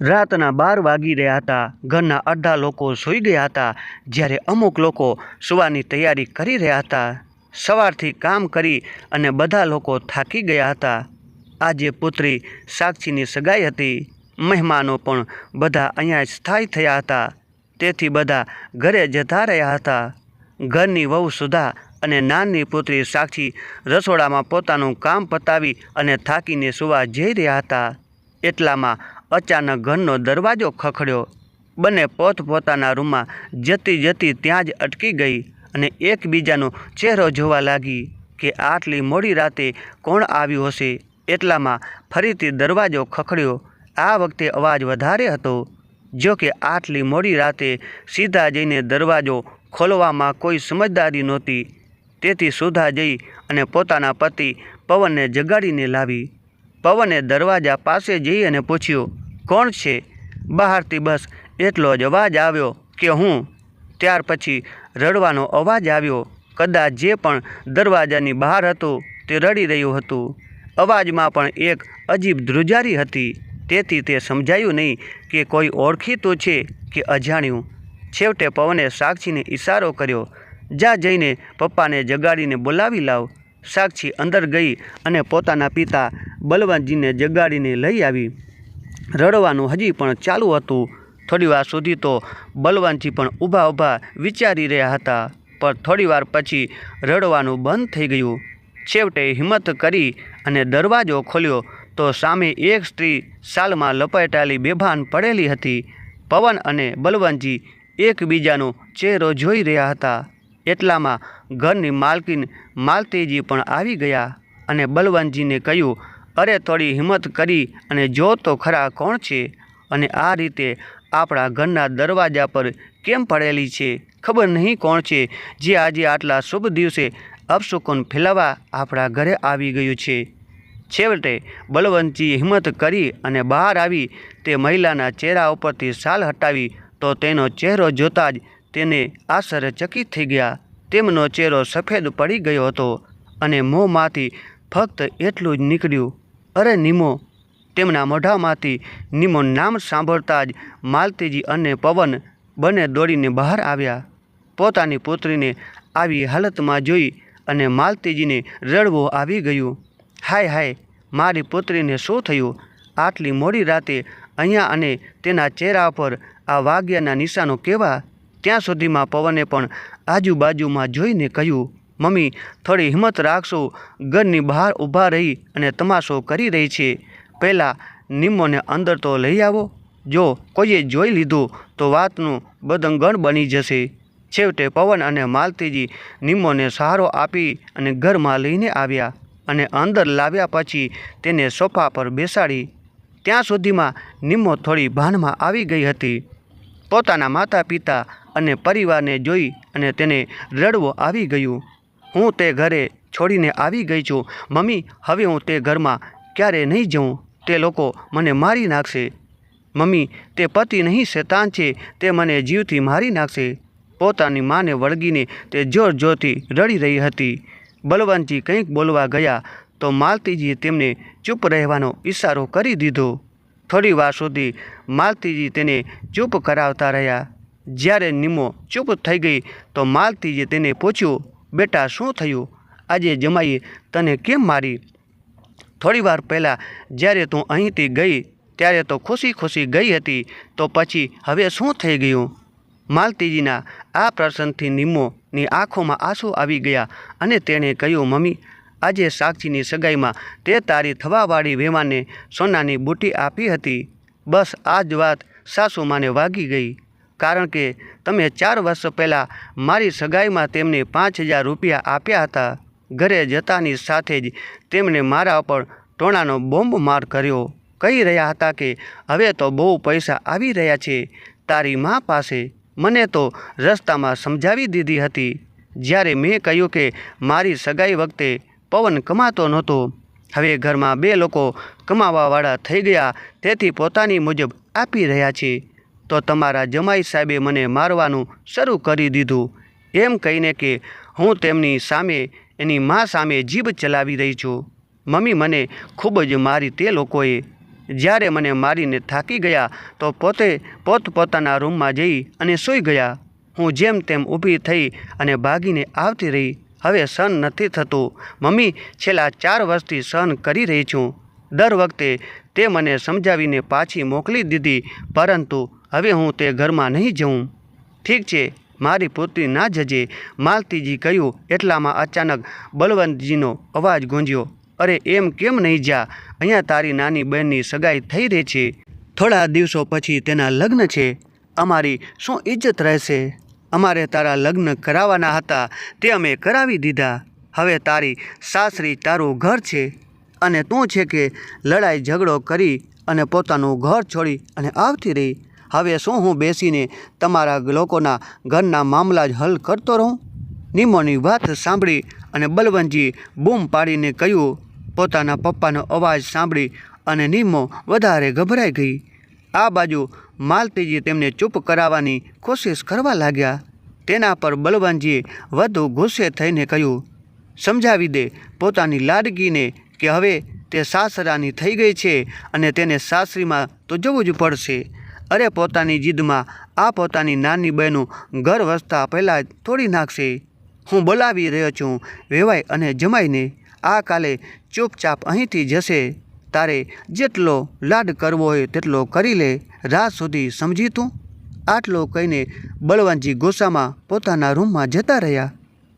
રાતના બાર વાગી રહ્યા હતા. ઘરના અડધા લોકો સૂઈ ગયા હતા, જ્યારે અમુક લોકો સુવાની તૈયારી કરી રહ્યા હતા. સવારથી કામ કરી અને બધા લોકો થાકી ગયા હતા. આજે પુત્રી સાક્ષીની સગાઈ હતી. મહેમાનો પણ બધા અહીંયા સ્થાયી થયા હતા. તેથી બધા ઘરે જતા રહ્યા હતા. ઘરની વહુ સુધા અને નાની પુત્રી સાક્ષી રસોડામાં પોતાનું કામ પતાવી અને થાકીને સુવા જઈ રહ્યા હતા. એટલામાં અચાનક ઘરનો દરવાજો ખખડ્યો. બંને પોતપોતાના રૂમમાં જતી જતી ત્યાં જ અટકી ગઈ અને એકબીજાનો ચહેરો જોવા લાગી કે આટલી મોડી રાતે કોણ આવ્યું હશે? એટલામાં ફરીથી દરવાજો ખખડ્યો. આ વખતે અવાજ વધારે હતો. જો કે આટલી મોડી રાતે સીધા જઈને દરવાજો ખોલવામાં કોઈ સમજદારી નહોતી. તેથી સુધા જઈ અને પોતાના પતિ પવનને જગાડીને લાવી. પવને દરવાજા પાસે જઈ અને પૂછ્યું, કોણ છે? બહારથી બસ એટલો જ અવાજ આવ્યો કે હું. ત્યાર પછી રડવાનો અવાજ આવ્યો, કદાચ જે પણ દરવાજાની બહાર હતું તે રડી રહ્યું હતું. અવાજમાં પણ એક અજીબ ધ્રુજારી હતી. તેથી તે સમજાયું નહીં કે કોઈ ઓળખીતું છે કે અજાણ્યું. છેવટે પવને સાક્ષીને ઈશારો કર્યો, જા જઈને પપ્પાને જગાડીને બોલાવી લાવ. સાક્ષી અંદર ગઈ અને પોતાના પિતા બલવંતજીને જગાડીને લઈ આવી. રડવાનું હજી પણ ચાલુ હતું. થોડીવાર સુધી તો બલવંતજી પણ ઊભા ઊભા વિચારી રહ્યા હતા, પણ થોડીવાર પછી રડવાનું બંધ થઈ ગયું. છેવટે હિંમત કરી અને દરવાજો ખોલ્યો તો સામે એક સ્ત્રી સાલમાં લપેટાયેલી બેભાન પડેલી હતી. પવન અને બલવંતજી એકબીજાનો ચહેરો જોઈ રહ્યા હતા. એટલામાં ઘરની માલકીન માલતીજી પણ આવી ગયા અને બલવંતજીને કહ્યું, અરે, થોડી હિંમત કરી અને જો તો ખરા કોણ છે અને આ રીતે આપણા ઘરના દરવાજા પર કેમ પડેલી છે? ખબર નહીં કોણ છે જે આજે આટલા શુભ દિવસે અપશુકન ફેલાવા આપણા ઘરે આવી ગયું છે. છેવટે બલવંતજીએ હિંમત કરી અને બહાર આવી તે મહિલાના ચહેરા ઉપરથી શાલ હટાવી તો તેનો ચહેરો જોતાં જ તેને આશ્ચર્યચકિત થઈ ગયા. તેમનો ચહેરો સફેદ પડી ગયો હતો અને મોંમાંથી ફક્ત એટલું જ નીકળ્યું. અરે, નિમો. તેમના મોઢામાંથી નિમો નામ સાંભળતા જ માલતીજી અને પવન બંને દોડીને બહાર આવ્યા. પોતાની પુત્રીને આવી હાલતમાં જોઈ અને માલતીજીને રડવો આવી ગયું. હાય હાય, મારી પુત્રીને શું થયું? આટલી મોડી રાતે અહીંયા અને તેના ચહેરા પર આ વાગ્યાના નિશાનો કેવા? ત્યાં સુધીમાં પવને પણ આજુબાજુમાં જોઈને કહ્યું, મમ્મી, થોડી હિંમત રાખશો. ઘરની બહાર ઊભા રહી અને તમાશો કરી રહી છે. પહેલાં નિમ્મોને અંદર તો લઈ આવો. જો કોઈએ જોઈ લીધું તો વાતનું બદંગણ બની જશે. છેવટે પવન અને માલતીજી નિમ્મોને સહારો આપી અને ઘરમાં લઈને આવ્યા અને અંદર લાવ્યા પછી તેને સોફા પર બેસાડી. ત્યાં સુધીમાં નિમ્મો થોડી ભાનમાં આવી ગઈ હતી. પોતાના માતા પિતા અને પરિવારને જોઈ અને તેને રડવો આવી ગયું. હું તે ઘરે છોડીને આવી ગઈ છું. મમ્મી, હવે હું તે ઘરમાં ક્યારે નહીં જઉં? તે લોકો મને મારી નાખશે. મમ્મી, તે પતિ નહીં, શેતાન છે. તે મને જીવથી મારી નાખશે. પોતાની માને વળગીને તે જોર જોરથી રડી રહી હતી. બલવંતજી કંઈક બોલવા ગયા તો માલતીજીએ તેમને ચૂપ રહેવાનો ઈશારો કરી દીધો. થોડી વાર સુધી માલતીજી તેને ચૂપ કરાવતા રહ્યા. જ્યારે નિમો ચૂપ થઈ ગઈ તો માલતીજીએ તેને પૂછ્યું, બેટા, શું થયું? આજે જમાઈએ તને કેમ મારી? થોડીવાર પહેલાં જ્યારે તું અહીંથી ગઈ, ત્યારે તો ખુશી ખુશી ગઈ હતી, તો પછી હવે શું થઈ ગયું? માલતીજીના આ પ્રસંગથી નિમ્મોની આંખોમાં આંસુ આવી ગયા અને તેણે કહ્યું, મમ્મી, આજે સાક્ષીની સગાઈમાં તે તારી થવાવાળી વેવાને સોનાની બુટી આપી હતી. બસ આ જ વાત સાસુમાને વાગી ગઈ. કારણ કે તમે ચાર વર્ષ પહેલાં મારી સગાઈમાં તેમને પાંચ હજાર રૂપિયા આપ્યા હતા. ઘરે જતાની સાથે જ તેમણે મારા પર ટોણાનો બોમ્બ માર કર્યો. કહી રહ્યા હતા કે, હવે તો બહુ પૈસા આવી રહ્યા છે. તારી મા પાસે મને તો રસ્તામાં સમજાવી દીધી હતી. જ્યારે મેં કહ્યું કે મારી સગાઈ વખતે પવન કમાતો નહોતો. હવે ઘરમાં બે લોકો કમાવાવાળા થઈ ગયા. તેથી પોતાની મુજબ આપી રહ્યા છે. તો તમારા જમાઈ સાહેબે મને મારવાનું શરૂ કરી દીધું. એમ કહીને કે હું તેમની સામે, એની મા સામે જીભ ચલાવી રહી છું. મમ્મી મને ખૂબ જ મારી તે લોકોએ. જ્યારે મને મારીને થાકી ગયા, તો પોતે પોતપોતાના રૂમમાં જઈ અને સૂઈ ગયા. હું જેમ તેમ ઊભી થઈ અને ભાગીને આવતી રહી. હવે સહન નથી થતું. મમ્મી છેલ્લા ચાર વર્ષથી સહન કરી રહી છું. દર વખતે તે મને સમજાવીને પાછી મોકલી દીધી, પરંતુ હવે હું તે ઘરમાં નહીં જઉં. ઠીક છે, મારી પુત્રી ના જજે. માલતીજી કહ્યું, એટલામાં અચાનક બલવંતજીનો અવાજ ગુંજ્યો, અરે, એમ કેમ નહીં જા? અહીંયા તારી નાની બહેનની સગાઈ થઈ રહી છે. થોડા દિવસો પછી તેના લગ્ન છે. અમારી શું ઇજ્જત રહેશે? અમારે તારા લગ્ન કરાવવાના હતા, તે અમે કરાવી દીધા. હવે તારી સાસરી તારું ઘર છે. અને તું છે કે લડાઈ ઝઘડો કરી અને પોતાનું ઘર છોડી અને આવતી રહી. હવે શું હું બેસીને તમારા લોકોના ઘરના મામલા જ હલ કરતો રહું? નિમોની વાત સાંભળી અને બલવંતજી બૂમ પાડીને કહ્યું, પોતાના પપ્પાનો અવાજ સાંભળી અને નિમો વધારે ગભરાઈ ગઈ. આ બાજુ માલતીજી તેમને ચૂપ કરાવવાની કોશિશ કરવા લાગ્યા. તેના પર બલવંતજીએ વધુ ગુસ્સે થઈને કહ્યું, સમજાવી દે પોતાની લાડગીને કે હવે તે સાસરાની થઈ ગઈ છે અને તેને સાસરીમાં તો જવું જ પડશે. અરે પોતાની જીદમાં આ પોતાની નાની બહેનું ઘર વસતા પહેલાં તોડી નાખશે. હું બોલાવી રહ્યો છું. વેવાય અને જમાઈને આ કાલે ચૂપચાપ અહીંથી જશે. તારે જેટલો લાડ કરવો હોય તેટલો કરી લે. રાત સુધી સમજી તું? આટલો કહીને બળવંતજી ગુસ્સામાં પોતાના રૂમમાં જતા રહ્યા.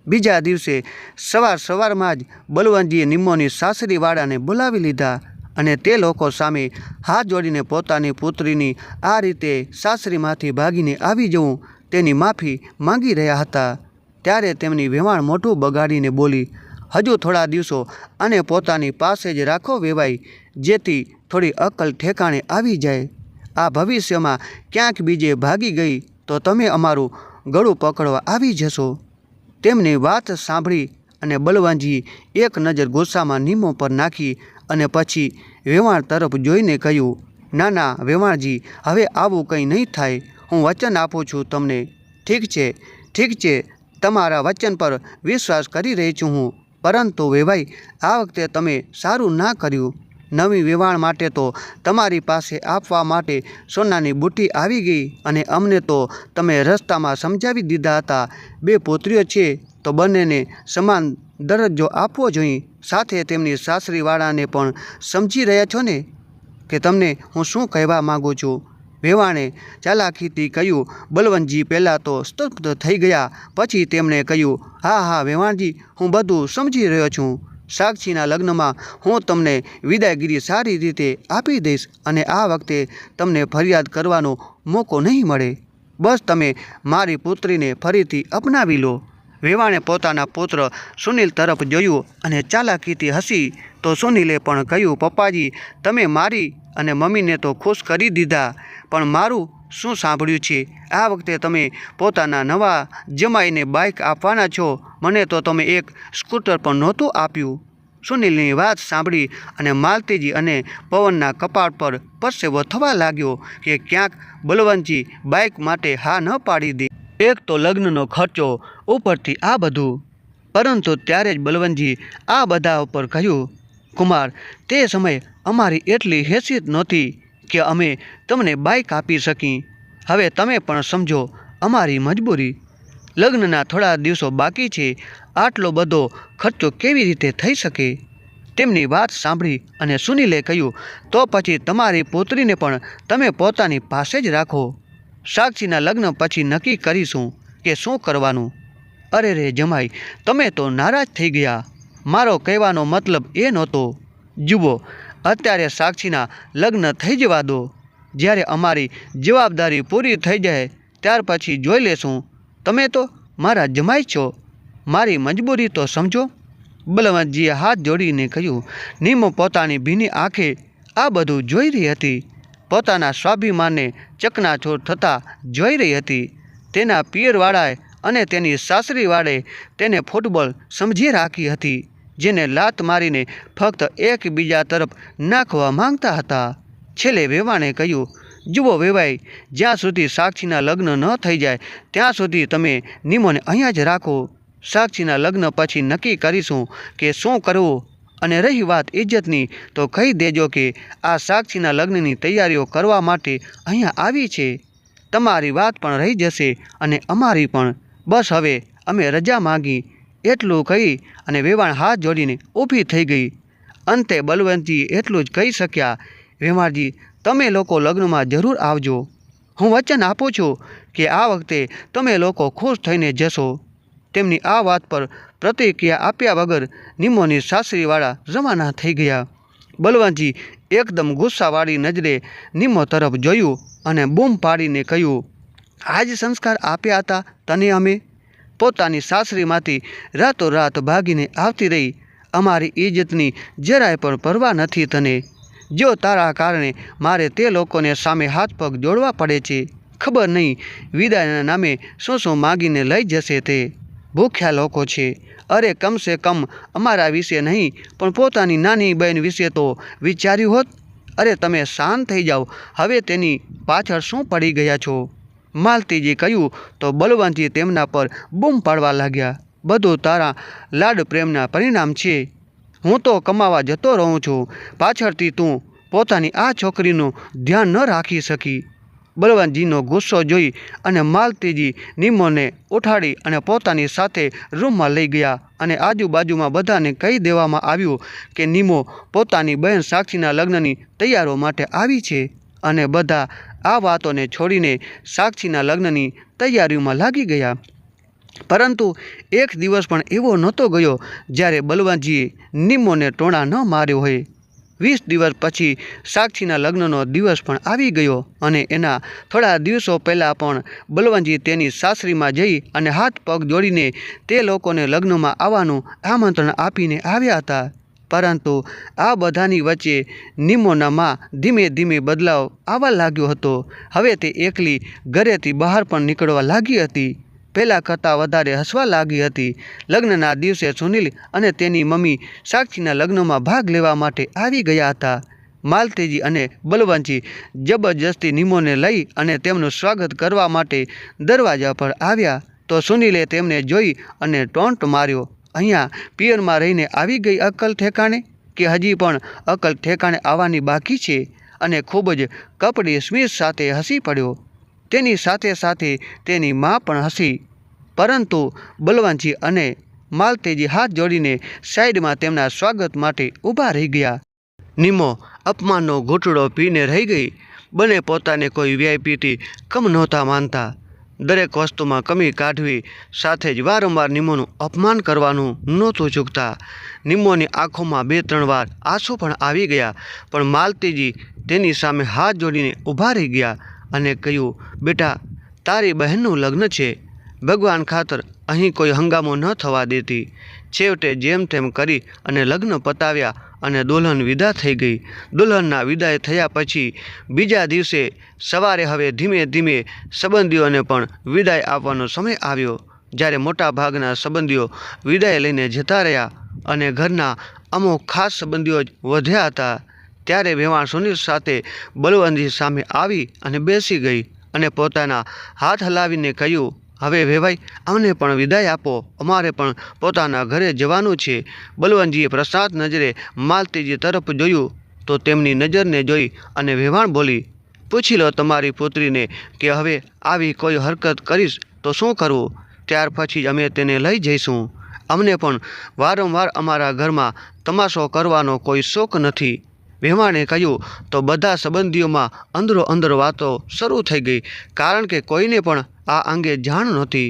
બીજા દિવસે સવાર સવારમાં જ બળવંતજીએ નિમ્મોની સાસરીવાળાને બોલાવી લીધા. અને તે લોકો સામે હાથ જોડીને પોતાની પુત્રીની આ રીતે સાસરીમાંથી ભાગીને આવી જવું તેની માફી માંગી રહ્યા હતા. ત્યારે તેમની વેવાણ મોઢું બગાડીને બોલી, હજુ થોડા દિવસો અને પોતાની પાસે જ રાખો વેવાય જેથી થોડી અકલ ઠેકાણે આવી જાય. આ ભવિષ્યમાં ક્યાંક બીજે ભાગી ગઈ તો તમે અમારું ગળું પકડવા આવી જશો. તેમની વાત સાંભળી અને બલવાનજી એક નજર ગુસ્સામાં નીમો પર નાખી અને પછી વેવાણ તરફ જોઈને કહ્યું ના ના વેવાણજી, હવે આવું કંઈ નહીં થાય. હું વચન આપું છું તમને. ઠીક છે ઠીક છે, તમારા વચન પર વિશ્વાસ કરી રહી છું હું. પરંતુ વેવાઈ, આ વખતે તમે સારું ના કર્યું. નવી વેવાણ માટે તો તમારી પાસે આપવા માટે સોનાની બુટ્ટી આવી ગઈ અને અમને તો તમે રસ્તામાં સમજાવી દીધા હતા. બે પુત્રીઓ છે, તો બંનેને સમાન દરજ્જો આપવો જોઈએ. સાથે તેમની સાસરીવાળાને પણ સમજી રહ્યા છો ને કે તમને હું શું કહેવા માગું છું? વેવાણે ચાલાકીથી કહ્યું, બલવંતજી, પહેલાં તો સ્તબ્ધ થઈ ગયા. પછી તેમણે કહ્યું, હા હા, વેવાણજી, હું બધું સમજી રહ્યો છું. સાક્ષીના લગ્નમાં હું તમને વિદાયગીરી સારી રીતે આપી દઈશ અને આ વખતે તમને ફરિયાદ કરવાનો મોકો નહીં મળે. બસ તમે મારી પુત્રીને ફરીથી અપનાવી લો. વેવાણે પોતાના પુત્ર સુનિલ તરફ જોયું અને ચાલાકીથી હસી, તો સુનિલે પણ કહ્યું, પપ્પાજી, તમે મારી અને મમ્મીને તો ખુશ કરી દીધા, પણ મારું શું સાંભળ્યું છે? આ વખતે તમે પોતાના નવા જમાઈને બાઇક આપવાના છો. મને તો તમે એક સ્કૂટર પણ નહોતું આપ્યું. સુનિલની વાત સાંભળી અને માલતીજી અને પવનના કપાળ પર પરસેવો થવા લાગ્યો કે ક્યાંક બલવંતજી બાઇક માટે હા ન પાડી દે. એક તો લગ્નનો ખર્ચો ઉપરથી આ બધું. પરંતુ ત્યારે જ બલવંતજી આ બધા ઉપર કહ્યું, કુમાર, તે સમયે અમારી એટલી હેસિયત નહોતી કે અમે તમને બાઇક આપી શકી હવે તમે પણ સમજો અમારી મજબૂરી. લગ્નના થોડા દિવસો બાકી છે. આટલો બધો ખર્ચો કેવી રીતે થઈ શકે? તેમની વાત સાંભળી અને સુનિલે કહ્યું, તો પછી તમારી પુત્રીને પણ તમે પોતાની પાસે જ રાખો. સાક્ષીના લગ્ન પછી નક્કી કરીશું કે શું કરવાનું? અરે રે જમાઈ, તમે તો નારાજ થઈ ગયા. મારો કહેવાનો મતલબ એ નહોતો. જુઓ, અત્યારે સાક્ષીના લગ્ન થઈ જવા દો. જ્યારે અમારી જવાબદારી પૂરી થઈ જાય, ત્યાર પછી જોઈ લેશું. તમે તો મારા જમાઈ છો. મારી મજબૂરી તો સમજો. બલવંતજીએ હાથ જોડીને કહ્યું, નીમો પોતાની ભીની આંખે આ બધું જોઈ રહી હતી. પોતાના સ્વાભિમાનને ચકનાચૂર થતાં જોઈ રહી હતી. તેના પિયરવાળાએ અને તેની સાસરીવાળે તેને ફૂટબોલ સમજી રાખી હતી, જેને લાત મારીને ફક્ત એકબીજા તરફ નાખવા માંગતા હતા. છેલ્લે વેવાણે કહ્યું, જુઓ વેવાઈ, જ્યાં સુધી સાક્ષીના લગ્ન ન થઈ જાય, ત્યાં સુધી તમે નિમોને અહીંયા જ રાખો. સાક્ષીના લગ્ન પછી નક્કી કરીશું કે શું કરવું અને રહી વાત ઇજ્જતની તો કહી દેજો કે આ સાક્ષીના લગ્નની તૈયારીઓ કરવા માટે અહીંયા આવી છે. તમારી વાત પણ રહી જશે અને અમારી પણ. બસ હવે, અમે રજા માગી. એટલું કહી અને વેવાણ હાથ જોડીને ઊભી થઈ ગઈ. અંતે બલવંતજી એટલું જ કહી શક્યા, વેવાણજી, તમે લોકો લગ્નમાં જરૂર આવજો. હું વચન આપું છું કે આ વખતે તમે લોકો ખુશ થઈને જશો. તેમની આ વાત પર પ્રતિક્રિયા આપ્યા વગર નિમોની સાસરીવાળા રવાના થઈ ગયા. બલવંતજી એકદમ ગુસ્સાવાળી નજરે નિમો તરફ જોયું અને બૂમ પાડીને કહ્યું, આજ સંસ્કાર આપ્યા હતા તને અમે? પોતાની સાસરીમાંથી રાતોરાત ભાગીને આવતી રહી. અમારી ઇજ્જતની જરાય પણ પરવા નથી તને. જો તારા કારણે મારે તે લોકોને સામે હાથ પગ જોડવા પડે છે, ખબર નહીં વિદાયના નામે શું શું માગીને લઈ જશે તે. ભૂખ્યા લોકો છે. અરે, કમસે કમ અમારા વિશે નહીં, પણ પોતાની નાની બહેન વિશે તો વિચાર્યું હોત. અરે, તમે શાંત થઈ જાઓ. હવે તેની પાછળ શું પડી ગયા છો? માલતીજી કહ્યું, તો બલવંતજી તેમના પર બૂમ પાડવા લાગ્યા. બધું તારા લાડ પ્રેમના પરિણામ છે. હું તો કમાવા જતો રહું છું. પાછળથી તું પોતાની આ છોકરીનું ધ્યાન ન રાખી શકી. બલવંતજીનો ગુસ્સો જોઈ અને માલતીજી નિમોને ઉઠાડી અને પોતાની સાથે રૂમમાં લઈ ગયા અને આજુબાજુમાં બધાને કહી દેવામાં આવ્યું કે નિમો પોતાની બહેન સાક્ષીના લગ્નની તૈયારો માટે આવી છે અને બધા આ વાતોને છોડીને સાક્ષીના લગ્નની તૈયારીઓમાં લાગી ગયા. પરંતુ એક દિવસ પણ એવો નહોતો ગયો જ્યારે બલવંતજીએ નિમોને ટોણા ન માર્યો હોય. વીસ દિવસ પછી સાક્ષીના લગ્નનો દિવસ પણ આવી ગયો અને એના થોડા દિવસો પહેલાં પણ બલવંતજી તેની સાસરીમાં જઈ અને હાથ પગ જોડીને તે લોકોને લગ્નમાં આવવાનું આમંત્રણ આપીને આવ્યા હતા. પરંતુ આ બધાની વચ્ચે નિમોના માં ધીમે ધીમે બદલાવ આવવા લાગ્યો હતો. હવે તે એકલી ઘરેથી બહાર પણ નીકળવા લાગી હતી. પહેલાં કરતાં વધારે હસવા લાગી હતી. લગ્નના દિવસે સુનિલ અને તેની મમ્મી સાક્ષીના લગ્નમાં ભાગ લેવા માટે આવી ગયા હતા. માલતીજી અને બલવંતજી જબરજસ્તી નિમોને લઈ અને તેમનું સ્વાગત કરવા માટે દરવાજા પર આવ્યા તો સુનિલે તેમને જોઈ અને ટોન્ટ માર્યો. અહીંયા પિયરમાં રહીને આવી ગઈ અક્કલ ઠેકાણે? કે હજી પણ અક્કલ ઠેકાણે આવવાની બાકી છે? અને ખૂબ જ કપડી સ્મિત સાથે હસી પડ્યો. તેની સાથે સાથે તેની મા પણ હસી. પરંતુ બલવાનજી અને માલતેજી હાથ જોડીને સાઈડમાં તેમના સ્વાગત માટે ઊભા રહી ગયા. નિમો અપમાનનો ઘૂંટડો પીને રહી ગઈ. બંને પોતાને કોઈ વીઆઈપીથી કમ નહોતા માનતા. દરેક વસ્તુમાં કમી કાઢવી સાથે જ વારંવાર નિમોનું અપમાન કરવાનું નહોતું ચૂકતા. નિમોની આંખોમાં બે ત્રણ વાર આંસુ પણ આવી ગયા, પણ માલતીજી તેની સામે હાથ જોડીને ઊભા રહી ગયા. અને કહ્યું, બેટા, તારી બહેનનું લગ્ન છે. ભગવાન ખાતર અહીં કોઈ હંગામો ન થવા દેતી. છેવટે જેમ તેમ કરી અને લગ્ન પતાવ્યા અને દુલ્હન વિદા થઈ ગઈ. દુલ્હનના વિદાય થયા પછી બીજા દિવસે સવારે હવે ધીમે ધીમે સંબંધીઓને પણ વિદાય આપવાનો સમય આવ્યો. જ્યારે મોટા ભાગના સંબંધીઓ વિદાય લઈને જતા રહ્યા અને ઘરના અમુક ખાસ સંબંધીઓ જ વધ્યા હતા. ત્યારે વેવાણ સુનિલ સાથે બલવંતજી સામે આવી અને બેસી ગઈ અને પોતાના હાથ હલાવીને કહ્યું, હવે વેવાઈ, અમને પણ વિદાય આપો. અમારે પણ પોતાના ઘરે જવાનું છે. બલવંતજીએ પ્રસાદ નજરે માલતીજી તરફ જોયું તો તેમની નજરને જોઈ અને વેવાણ બોલી, પૂછી લો તમારી પુત્રીને કે હવે આવી કોઈ હરકત કરીશ તો શું કરવું ત્યાર પછી અમે તેને લઈ જઈશું. અમને પણ વારંવાર અમારા ઘરમાં તમાશો કરવાનો કોઈ શોખ નથી. વેવાણે કહ્યું, તો બધા સંબંધીઓમાં અંદરો અંદર વાતો શરૂ થઈ ગઈ, કારણ કે કોઈને પણ આ અંગે જાણ નહોતી.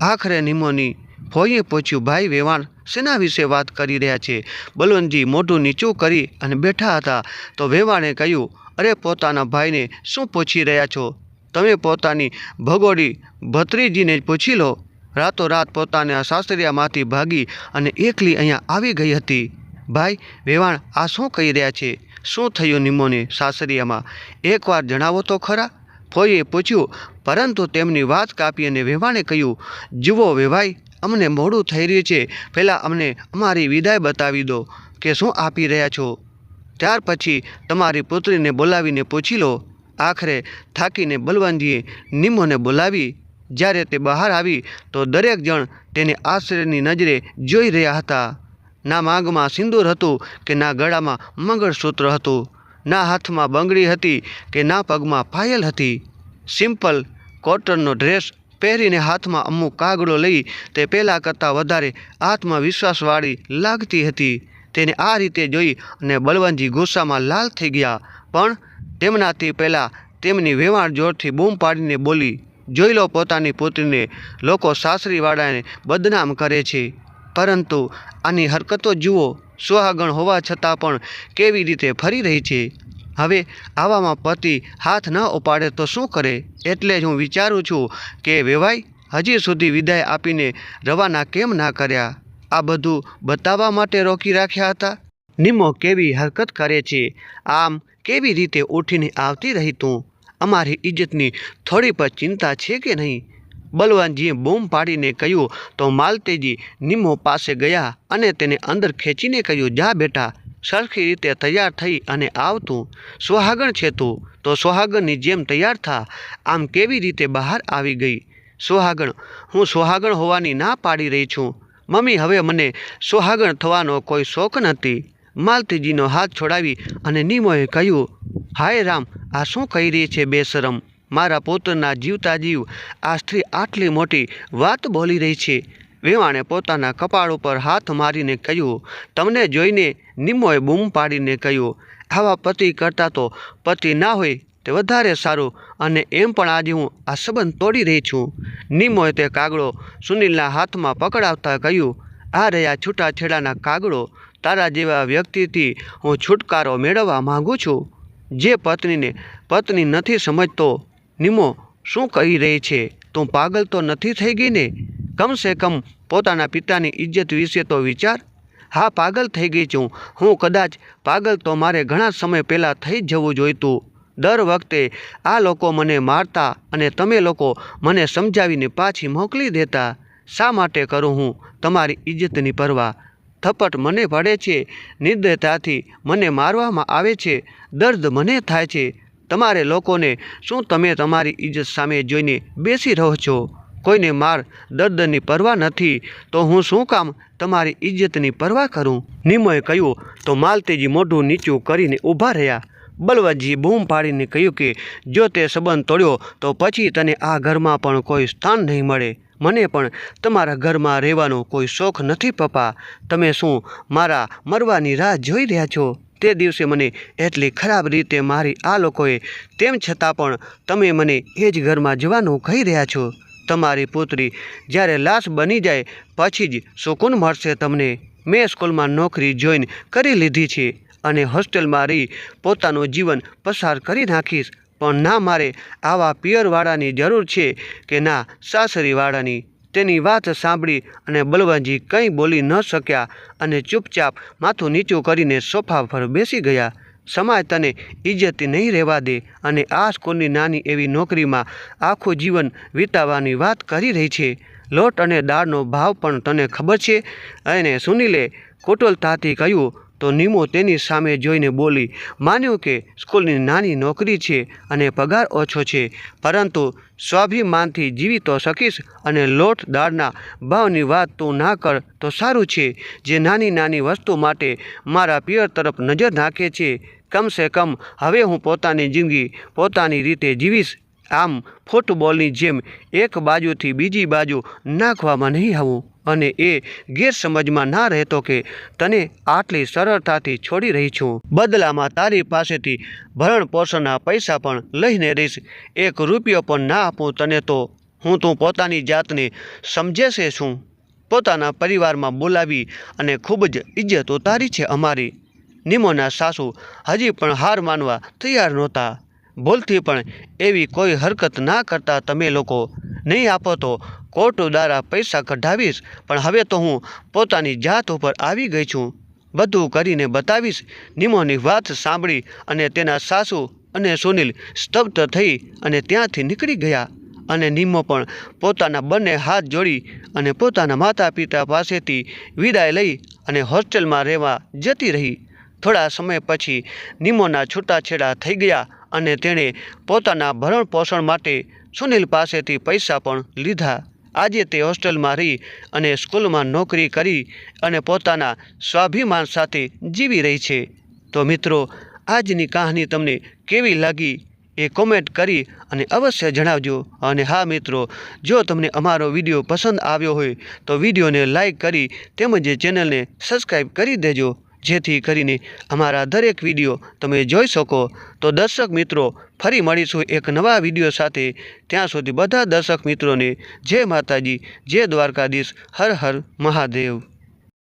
આખરે નિમોની ફોઈએ પૂછ્યું, ભાઈ વેવાણ, શેના વિશે વાત કરી રહ્યા છે? બલવંતજી મોઢું નીચું કરી અને બેઠા હતા. તો વેવાણે કહ્યું, અરે પોતાના ભાઈને શું પૂછી રહ્યા છો? તમે પોતાની ભગોડી ભત્રીજીને જ પૂછી લો. રાતોરાત પોતાના સાસરિયામાંથી ભાગી અને એકલી અહીંયા આવી ગઈ હતી. ભાઈ વેવાણ, આ શું કહી રહ્યા છે? શું થયું નિમોની સાસરિયામાં? એકવાર જણાવો તો ખરા. ફોઈએ પૂછ્યું, પરંતુ તેમની વાત કાપી અને વેવાણે કહ્યું, જુઓ વેવાઈ, અમને મોડું થઈ રહ્યું છે. પહેલાં અમને અમારી વિદાય બતાવી દો કે શું આપી રહ્યા છો. ત્યાર પછી તમારી પુત્રીને બોલાવીને પૂછી લો. આખરે થાકીને બલવંતજીએ નિમોને બોલાવી. જ્યારે તે બહાર આવી, તો દરેક જણ તેને આશ્ચર્યની નજરે જોઈ રહ્યા હતા. ના માગમાં સિંદૂર હતું કે ના ગળામાં મંગળસૂત્ર હતું, ના હાથમાં બંગડી હતી કે ના પગમાં પાયલ હતી. સિમ્પલ કોટનનો ડ્રેસ પહેરીને હાથમાં અમુક કાગડો લઈ તે પહેલાં કરતાં વધારે આત્મવિશ્વાસવાળી લાગતી હતી. તેને આ રીતે જોઈ અને બળવંતજી ગુસ્સામાં લાલ થઈ ગયા, પણ તેમનાથી પહેલાં તેમની વેવાણ જોરથી બૂમ પાડીને બોલી, જોઈ લો પોતાની પુત્રીને, લોકો સાસરીવાળાને બદનામ કરે છે. પરંતુ આની હરકતો જુઓ, સુહાગણ હોવા છતાં પણ કેવી રીતે ફરી રહી છે? હવે આવામાં પતિ હાથ ન ઉપાડે તો શું કરે? એટલે જ હું વિચારું છું કે વેવાઈ, હજી સુધી વિદાય આપીને રવાના કેમ ના કર્યા? આ બધું બતાવવા માટે રોકી રાખ્યા હતા? નિમો કેવી હરકત કરે છે? આમ કેવી રીતે ઉઠીને આવતી રહી તું? અમારી ઇજ્જતની થોડી પણ ચિંતા છે કે નહીં? બલવાનજીએ બૂમ પાડીને કહ્યું, તો માલતેજી નિમો પાસે ગયા અને તેને અંદર ખેંચીને કહ્યું, જા બેટા, સરખી રીતે તૈયાર થઈ અને આવતું સુહાગણ છે તું, તો સુહાગણની જેમ તૈયાર થા. આમ કેવી રીતે બહાર આવી ગઈ? સુહાગણ, હું સુહાગણ હોવાની ના પાડી રહી છું. મમ્મી, હવે મને સુહાગણ થવાનો કોઈ શોખ નથી. માલતીજીનો હાથ છોડાવી અને નિમોએ કહ્યું, હાય રામ, આ શું કહી રહી છે બેશરમ? મારા પોતાના જીવતા જીવ આ સ્ત્રી આટલી મોટી વાત બોલી રહી છે. વેવાણે પોતાના કપાળ ઉપર હાથ મારીને કહ્યું, તમને જોઈને નિમોએ બૂમ પાડીને કહ્યું, આવા પતિ કરતાં તો પતિ ના હોય તે વધારે સારું અને એમ પણ આજે હું આ સંબંધ તોડી રહી છું. નિમોએ તે કાગડો સુનિલના હાથમાં પકડાવતા કહ્યું, આ રહ્યા છૂટાછેડાના કાગડો તારા જેવા વ્યક્તિથી હું છુટકારો મેળવવા માગું છું. જે પત્નીને પત્ની નથી સમજતો નિમો, શું કહી રહી છે? તું પાગલ તો નથી થઈ ગઈ ને? કમસે કમ પોતાના પિતાની ઇજ્જત વિશે તો વિચાર. હા, પાગલ થઈ ગઈ છું. હું કદાચ પાગલ તો મારે ઘણા સમય પહેલાં થઈ જવું જોઈતું. દર વખતે આ લોકો મને મારતા અને તમે લોકો મને સમજાવીને પાછી મોકલી દેતા. શા માટે કરું હું તમારી ઇજ્જતની પરવા? થપટ મને પડે છે, નિર્દયતાથી મને મારવામાં આવે છે, દર્દ મને થાય છે. તમારે લોકોને શું તમે તમારી ઇજ્જત સામે જોઈને બેસી રહો છો? કોઈને માર દર્દની પરવા નથી, તો હું શું કામ તમારી ઇજ્જતની પરવા કરું? નિમોએ કહ્યું, તો માલતીજી મોઢું નીચું કરીને ઊભા રહ્યા. બલવતજી બૂમ પાડીને કહ્યું કે, જો તે સંબંધ તોડ્યો, તો પછી તને આ ઘરમાં પણ કોઈ સ્થાન નહીં મળે. મને પણ તમારા ઘરમાં રહેવાનો કોઈ શોખ નથી, પપ્પા. તમે શું મારા મરવાની રાહ જોઈ રહ્યા છો? તે દિવસે મને એટલી ખરાબ રીતે મારી આ લોકોએ, તેમ છતાં પણ તમે મને એ જ ઘરમાં જવાનું કહી રહ્યા છો. તમારી પુત્રી જ્યારે લાશ બની જાય, પછી જ સુકૂન મળશે તમને. મેં સ્કૂલમાં નોકરી જોઈન કરી લીધી છે અને હોસ્ટેલમાં રહી પોતાનું જીવન પસાર કરી નાખીશ. પણ ના મારે આવા પિયરવાળાની જરૂર છે કે ના સાસરીવાળાની. તેની વાત સાંભળી અને બલવાજી કંઈ બોલી ન શક્યા અને ચૂપચાપ માથું નીચું કરીને સોફા પર બેસી ગયા. સમાજ તને ઇજ્જત નહીં રહેવા દે અને આ સ્કૂલની નાની એવી નોકરીમાં આખું જીવન વિતાવવાની વાત કરી રહી છે. લોટ અને દાળનો ભાવ પણ તને ખબર છે? અને સુનિલે કુટુલતાથી કહ્યું તો નિમો તેની સામે જોઈને બોલી, માન્યું કે સ્કૂલની નાની નોકરી છે અને પગાર ઓછો છે, પરંતુ સ્વાભિમાનથી જીવી તો શકીશ અને લોટ દાળના ભાવની વાત તું ના કર તો સારું છે, જે નાની નાની વસ્તુ માટે મારા પિયર તરફ નજર નાખે છે. કમસે કમ હવે હું પોતાની જિંદગી પોતાની રીતે જીવીશ. આમ ફૂટબોલની જેમ એક બાજુથી બીજી બાજુ નાખવામાં નહીં આવું. અને એ ગેરસમજમાં ના રહેતો કે તને આટલી સરળતાથી છોડી રહી છું. બદલામાં તારી પાસેથી ભરણ પોષણના પૈસા પણ લઈને રહીશ. એક રૂપિયો પણ ના આપું તને તો હું તું પોતાની જાતને સમજે છે શું? પોતાના પરિવારમાં બોલાવી અને ખૂબ જ ઇજ્જત ઉતારી છે અમારી. નિમોના સાસુ હજી પણ હાર માનવા તૈયાર નહોતા. ભૂલથી પણ એવી કોઈ હરકત ના કરતા તમે લોકો નહીં આપો તો કોર્ટ દ્વારા પૈસા કઢાવીશ. પણ હવે તો હું પોતાની જાત ઉપર આવી ગઈ છું. બધું કરીને બતાવીશ. નિમોની વાત સાંભળી અને તેના સાસુ અને સુનિલ સ્તબ્ધ થઈ અને ત્યાંથી નીકળી ગયા. અને નિમો પણ પોતાના બંને હાથ જોડી અને પોતાના માતા પિતા પાસેથી વિદાય લઈ અને હોસ્ટેલમાં રહેવા જતી રહી. થોડા સમય પછી નિમોના છૂટાછેડા થઈ ગયા અને તેણે પોતાના ભરણ પોષણ માટે સુનિલ પાસેથી પૈસા પણ લીધા. આજે તે હોસ્ટેલમાં રહી અને સ્કૂલમાં નોકરી કરી અને પોતાના સ્વાભિમાન સાથે જીવી રહી છે. તો મિત્રો, આજની કહાની તમને કેવી લાગી એ કોમેન્ટ કરી અને અવશ્ય જણાવજો. અને હા મિત્રો, જો તમને અમારો વીડિયો પસંદ આવ્યો હોય તો વિડીયોને લાઈક કરી તેમજ ચેનલને સબસ્ક્રાઈબ કરી દેજો. જેથી કરીને અમારા દરેક વીડિયો તમે જોઈ શકો. તો દર્શક મિત્રો, ફરી મળીશું એક નવા વીડિયો સાથે. ત્યાં સુધી બધા દર્શક મિત્રોને જય માતાજી, જય દ્વારકાધીશ, હર હર મહાદેવ.